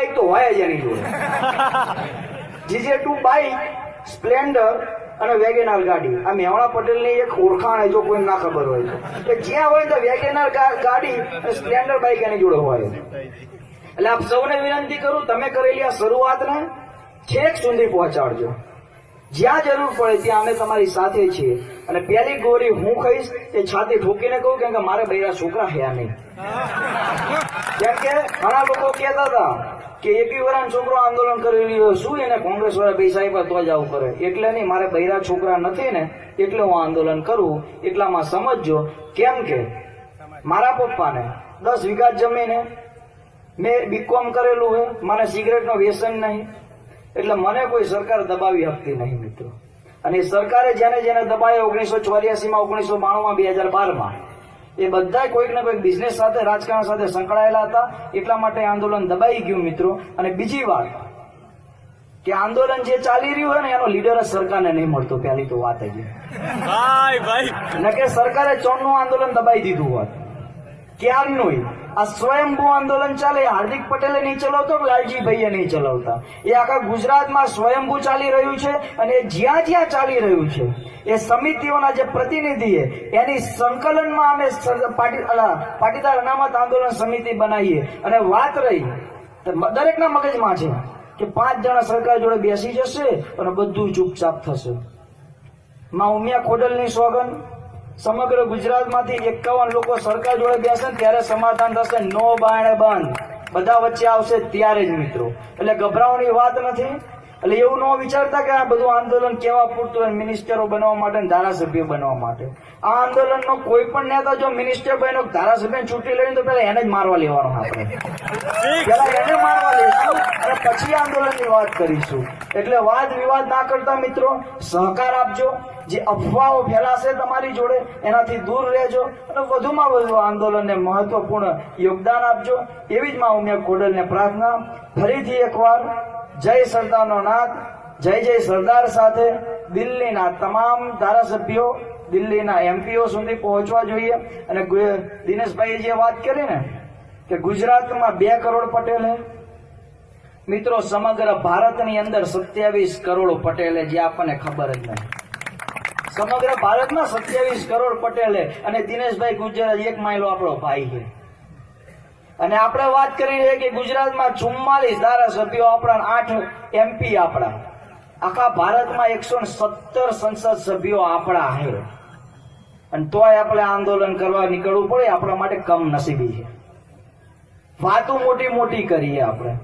Bike તો હોય જ એની જોડે. જીજે ટુ બાઈક સ્પ્લેન્ડર અને વેગેનાર ગાડી. આ મેવાડા પટેલની એક ઓળખાણ જો કોઈ ના ખબર હોય તો. જ્યાં હોય તો વેગેનાર ગાડી અને સ્પ્લેન્ડર બાઈક એની જોડે હોય. એટલે આપ સૌને વિનંતી કરું તમે કરેલી આ શરૂઆતને છેક સુધી પહોંચાડજો. જ્યાં જરૂર પડે ત્યાં અમે તમારી સાથે છીએ. અને પહેલી ગોરી હું ખાઈશ એ છાતી ઠોકીને કહું કેમ કે મારે બૈરા છોકરા હયા નહીં. કેમ કે ઘણા લોકો કહેતા હતા કે એકી વરાન છોકરો આંદોલન કરેલી હોય, શું એને કોંગ્રેસ વાળા પૈસા આપ્યા તો જ આવું કરે? એટલે નહીં, મારે બૈરા છોકરા નથી ને, એટલે હું આંદોલન કરું. એટલામાં સમજજો, કેમ કે મારા પપ્પાને દસ વીઘા જમીને મેં બીકોમ કરેલું છે મને સિગરેટનો વ્યસન નહીં. એટલે મને કોઈ સરકાર દબાવી શકતી નહીં, મિત્રો. અને સરકારે જેને જેને દબાયા ઓગણીસો ચોર્યાસીમાં, ઓગણીસો બાણુંમાં, બે હજાર બારમાં એ બધા કોઈક ને કોઈક બિઝનેસ સાથે રાજકારણ સાથે સંકળાયેલા હતા. એટલા માટે આંદોલન દબાઈ ગયું મિત્રો. અને બીજી વાત કે આંદોલન જે ચાલી રહ્યું હોય ને એનો લીડર જ સરકારને નહીં મળતો. પહેલી તો વાત જ ભાઈ ભાઈ. ન કે સરકારે ચોરનું આંદોલન દબાઈ દીધું હોત. ક્યારનું આ સ્વયંભૂ આંદોલન ચાલે, હાર્દિક પટેલે નહીં ચલાવતો લાલજી લાલજીભાઈએ નહીં ચલાવતા? એ આખા ગુજરાતમાં સ્વયંભૂ ચાલી રહ્યું છે અને જ્યાં જ્યાં ચાલી રહ્યું છે, એ સમિતિઓના જે પ્રતિનિધિએ એની સંકલનમાં અમે પાટીદાર અનામત આંદોલન સમિતિ બનાવીએ. અને વાત રહી દરેકના મગજમાં છે કે પાંચ જણા સરકાર જોડે બેસી જશે અને બધું ચૂપચાપ થશે. માં ઉમિયા ખોડલની સોગન સમગ્ર ગુજરાતમાંથી એકાવન લોકો સરકાર જોડે બેસે ત્યારે સમાધાન થશે નો બાણે બંધ. બધા વચ્ચે આવશે ત્યારે જ મિત્રો. એટલે ગભરાવાની વાત નથી. એટલે એવું ન વિચારતા કે આ બધું આંદોલન કેવા પૂરતું મિનિસ્ટરો બનવા માટે ધારાસભ્યો બનવા માટે. આ આંદોલનનો કોઈ પણ નેતા જો મિનિસ્ટર બન્યો ધારાસભ્ય છૂટી લઈને તો પેલા એને જ મારવા લેવાનો આપણે. પેલા એને મારવા લઈશું અને પછી આંદોલનની વાત કરીશું. એટલે વાદ વિવાદ ના કરતા મિત્રો, સહકાર આપજો. જે અફવાઓ ફેલાશે તમારી જોડે, એનાથી દૂર રહેજો અને વધુમાં વધુ આંદોલનને મહત્વપૂર્ણ યોગદાન આપજો. એવી જ માં ઉમિયા કોડલને પ્રાર્થના. ફરીથી એકવાર, જય સરદારનો નાથ જય જય સરદાર સાથે દિલ્હીના તમામ ધારાસભ્યો, દિલ્હીના એમપીઓ સુધી પહોંચવા જોઈએ. અને દિનેશભાઈએ જે વાત કરી ને, કે ગુજરાતમાં બે કરોડ પટેલ હે. મિત્રો, સમગ્ર ભારતની અંદર સત્યાવીસ કરોડ પટેલ જે આપણને ખબર જ નહીં. સમગ્ર ભારતમાં સત્યાવીસ કરોડ પટેલ અને દિનેશભાઈ ગુજરાત એક માઇલો આપણો ભાઈ છે અને આપણે વાત કરી છે કે ગુજરાતમાં ચુમ્માલીસ ધારાસભ્યો આપણા આઠ એમપી આપણા. આખા ભારતમાં એકસો સત્તર સંસદ સભ્યો આપણા છે. અને તોય આપણે આંદોલન કરવા નીકળવું પડે, આપણા માટે કમ નસીબી છે. વાતો મોટી મોટી કરીએ આપણે.